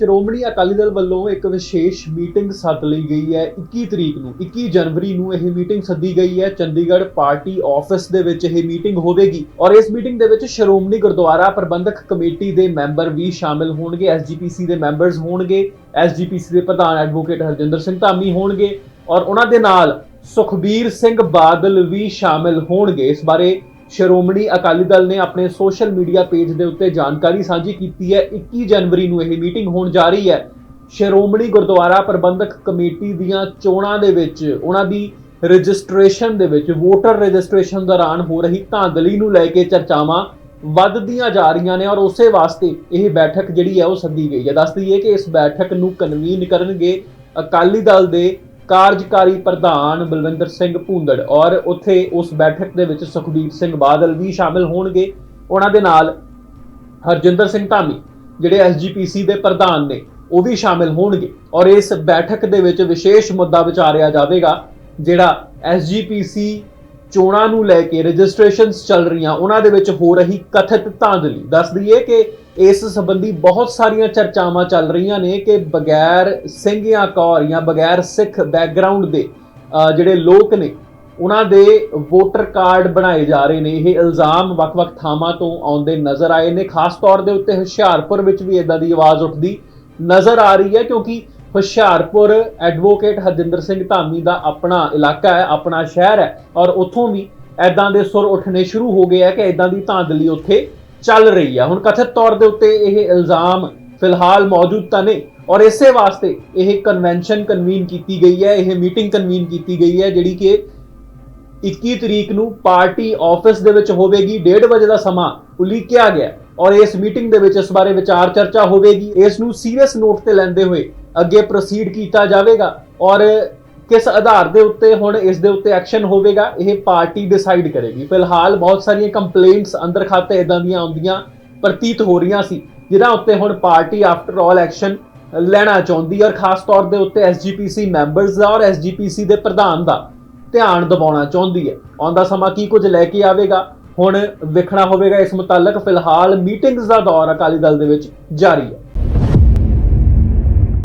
ਸ਼੍ਰੋਮਣੀ ਅਕਾਲੀ ਦਲ ਵੱਲੋਂ ਇੱਕ ਵਿਸ਼ੇਸ਼ ਮੀਟਿੰਗ ਸੱਦ ਲਈ ਗਈ ਹੈ 21 ਤਰੀਕ ਨੂੰ 21 ਜਨਵਰੀ ਨੂੰ ਇਹ ਮੀਟਿੰਗ ਸੱਦੀ ਗਈ ਹੈ। ਚੰਡੀਗੜ੍ਹ ਪਾਰਟੀ ਆਫਿਸ ਦੇ ਵਿੱਚ ਇਹ ਮੀਟਿੰਗ ਹੋਵੇਗੀ ਔਰ ਇਸ ਮੀਟਿੰਗ ਦੇ ਵਿੱਚ ਸ਼੍ਰੋਮਣੀ ਗੁਰਦੁਆਰਾ ਪ੍ਰਬੰਧਕ ਕਮੇਟੀ ਦੇ ਮੈਂਬਰ ਵੀ ਸ਼ਾਮਿਲ ਹੋਣਗੇ ਐਸਜੀਪੀਸੀ ਦੇ ਮੈਂਬਰਸ ਹੋਣਗੇ ਐਸਜੀਪੀਸੀ ਦੇ ਪ੍ਰਧਾਨ ਐਡਵੋਕੇਟ ਹਰਜਿੰਦਰ ਸਿੰਘ ਧਾਮੀ ਹੋਣਗੇ ਔਰ ਉਹਨਾਂ ਦੇ ਨਾਲ ਸੁਖਬੀਰ ਸਿੰਘ ਬਾਦਲ ਵੀ ਸ਼ਾਮਿਲ ਹੋਣਗੇ। ਇਸ ਬਾਰੇ ਸ਼੍ਰੋਮਣੀ ਅਕਾਲੀ ਦਲ ਨੇ ਆਪਣੇ ਸੋਸ਼ਲ ਮੀਡੀਆ ਪੇਜ ਦੇ ਉੱਤੇ ਜਾਣਕਾਰੀ ਸਾਂਝੀ ਕੀਤੀ ਹੈ। 21 ਜਨਵਰੀ ਨੂੰ ਇਹ ਮੀਟਿੰਗ ਹੋਣ ਜਾ ਰਹੀ ਹੈ। ਸ਼੍ਰੋਮਣੀ ਗੁਰਦੁਆਰਾ ਪ੍ਰਬੰਧਕ ਕਮੇਟੀ ਦੀਆਂ ਚੋਣਾਂ ਦੇ ਵਿੱਚ, ਉਹਨਾਂ ਦੀ ਰਜਿਸਟ੍ਰੇਸ਼ਨ ਦੇ ਵਿੱਚ, ਵੋਟਰ ਰਜਿਸਟ੍ਰੇਸ਼ਨ ਦੌਰਾਨ ਹੋ ਰਹੀ ਧਾਂਦਲੀ ਨੂੰ ਲੈ ਕੇ ਚਰਚਾਵਾਂ ਵੱਧਦੀਆਂ ਜਾ ਰਹੀਆਂ ਨੇ ਔਰ ਉਸੇ ਵਾਸਤੇ ਇਹ ਬੈਠਕ ਜਿਹੜੀ ਹੈ ਉਹ ਸੱਦੀ ਗਈ ਹੈ। ਦੱਸ ਦਈਏ ਕਿ ਇਸ ਬੈਠਕ ਨੂੰ ਕਨਵੀਨ ਕਰਨਗੇ ਅਕਾਲੀ ਦਲ ਦੇ ਕਾਰਜਕਾਰੀ ਪ੍ਰਧਾਨ ਬਲਵਿੰਦਰ ਸਿੰਘ ਭੂੰਦੜ ਔਰ ਉੱਥੇ ਉਸ ਬੈਠਕ ਦੇ ਵਿੱਚ ਸੁਖਬੀਰ ਸਿੰਘ ਬਾਦਲ ਵੀ ਸ਼ਾਮਿਲ ਹੋਣਗੇ। ਉਹਨਾਂ ਦੇ ਨਾਲ ਹਰਜਿੰਦਰ ਸਿੰਘ ਧਾਮੀ, ਜਿਹੜੇ ਐਸਜੀਪੀਸੀ ਦੇ ਪ੍ਰਧਾਨ ਨੇ, ਉਹ ਵੀ ਸ਼ਾਮਿਲ ਹੋਣਗੇ ਔਰ ਇਸ ਬੈਠਕ ਦੇ ਵਿੱਚ ਵਿਸ਼ੇਸ਼ ਮੁੱਦਾ ਵਿਚਾਰਿਆ ਜਾਵੇਗਾ, ਜਿਹੜਾ ਐਸਜੀਪੀਸੀ ਚੋਣਾਂ ਨੂੰ ਲੈ ਕੇ ਰਜਿਸਟ੍ਰੇਸ਼ਨਸ ਚੱਲ ਰਹੀਆਂ, ਉਹਨਾਂ ਦੇ ਵਿੱਚ ਹੋ ਰਹੀ ਕਥਿਤ ਧਾਂਦਲੀ। ਦੱਸ ਦਈਏ ਕਿ ਇਸ ਸੰਬੰਧੀ ਬਹੁਤ ਸਾਰੀਆਂ ਚਰਚਾਵਾਂ ਚੱਲ ਰਹੀਆਂ ਨੇ ਕਿ ਬਗੈਰ ਸਿੰਘਿਆ ਕੌਰ ਜਾਂ ਬਗੈਰ ਸਿੱਖ ਬੈਕਗ੍ਰਾਉਂਡ ਦੇ, ਅਹ, ਜਿਹੜੇ ਲੋਕ ਨੇ, ਉਹਨਾਂ ਦੇ ਵੋਟਰ ਕਾਰਡ ਬਣਾਏ ਜਾ ਰਹੇ ਨੇ। ਇਹ ਇਲਜ਼ਾਮ ਵੱਖ-ਵੱਖ ਥਾਵਾਂ ਤੋਂ ਆਉਂਦੇ ਨਜ਼ਰ ਆਏ ਨੇ। ਖਾਸ ਤੌਰ ਦੇ ਉੱਤੇ ਹੁਸ਼ਿਆਰਪੁਰ ਵਿੱਚ ਵੀ ਇਦਾਂ ਦੀ ਆਵਾਜ਼ ਉੱਠਦੀ ਨਜ਼ਰ ਆ ਰਹੀ ਹੈ ਕਿਉਂਕਿ ਹੁਸ਼ਿਆਰਪੁਰ ਐਡਵੋਕੇਟ ਹਰਜਿੰਦਰ ਸਿੰਘ ਧਾਮੀ ਦਾ ਆਪਣਾ ਇਲਾਕਾ ਹੈ, ਆਪਣਾ ਸ਼ਹਿਰ ਹੈ ਔਰ ਉੱਥੋਂ ਵੀ ਐਦਾਂ ਦੇ ਸੁਰ ਉੱਠਣੇ ਸ਼ੁਰੂ ਹੋ ਗਏ ਆ ਕਿ ਐਦਾਂ ਦੀ ਧਾਂਦਲੀ ਉੱਥੇ ਚੱਲ ਰਹੀ ਹੈ। ਹੁਣ ਕਥਿਤ ਤੌਰ ਦੇ ਉੱਤੇ ਇਹ ਇਲਜ਼ਾਮ ਫਿਲਹਾਲ ਮੌਜੂਦ ਤਾਂ ਨੇ ਔਰ ਇਸੇ ਵਾਸਤੇ ਇਹ ਕਨਵੈਨਸ਼ਨ ਕਨਵੀਨ ਕੀਤੀ ਗਈ ਹੈ, ਇਹ ਮੀਟਿੰਗ ਕਨਵੀਨ ਕੀਤੀ ਗਈ ਹੈ, ਜਿਹੜੀ ਕਿ 21 ਤਰੀਕ ਨੂੰ ਪਾਰਟੀ ਆਫਿਸ ਦੇ ਵਿੱਚ ਹੋਵੇਗੀ 1:30 ਵਜੇ ਦਾ ਸਮਾਂ ਉਲੀਕਿਆ ਗਿਆ ਔਰ ਇਸ ਮੀਟਿੰਗ ਦੇ ਵਿੱਚ ਇਸ ਬਾਰੇ ਵਿਚਾਰ ਚਰਚਾ ਹੋਵੇਗੀ। ਇਸ ਨੂੰ ਸੀਰੀਅਸ ਨੋਟ ਤੇ ਲੈਂਦੇ ਹੋਏ ਅੱਗੇ ਪ੍ਰੋਸੀਡ ਕੀਤਾ ਜਾਵੇਗਾ ਔਰ ਕਿਸ ਆਧਾਰ ਦੇ ਉੱਤੇ ਹੁਣ ਇਸ ਦੇ ਉੱਤੇ ਐਕਸ਼ਨ ਹੋਵੇਗਾ, ਇਹ ਪਾਰਟੀ ਡਿਸਾਈਡ ਕਰੇਗੀ। ਫਿਲਹਾਲ ਬਹੁਤ ਸਾਰੀਆਂ ਕੰਪਲੇਂਟਸ ਅੰਦਰ ਖਾਤੇ ਇਦਾਂ ਦੀਆਂ ਆਉਂਦੀਆਂ, ਪ੍ਰਤੀਤ ਹੋ ਰਹੀਆਂ ਸੀ, ਜਿਹਨਾਂ ਉੱਤੇ ਹੁਣ ਪਾਰਟੀ ਆਫਟਰ ਆਲ ਐਕਸ਼ਨ ਲੈਣਾ ਚਾਹੁੰਦੀ ਹੈ ਔਰ ਖਾਸ ਤੌਰ ਦੇ ਉੱਤੇ ਐਸਜੀਪੀਸੀ ਮੈਂਬਰਸ ਦਾ ਔਰ ਐਸਜੀਪੀਸੀ ਦੇ ਪ੍ਰਧਾਨ ਦਾ ਧਿਆਨ ਦਿਵਾਉਣਾ ਚਾਹੁੰਦੀ ਹੈ। ਆਉਂਦਾ ਸਮਾਂ ਕੀ ਕੁਝ ਲੈ ਕੇ ਆਵੇਗਾ, ਹੁਣ ਵੇਖਣਾ ਹੋਵੇਗਾ ਇਸ ਮੁਤਲਕ। ਫਿਲਹਾਲ ਮੀਟਿੰਗਸ ਦਾ ਦੌਰ ਅਕਾਲੀ ਦਲ ਦੇ ਵਿੱਚ ਜਾਰੀ ਹੈ।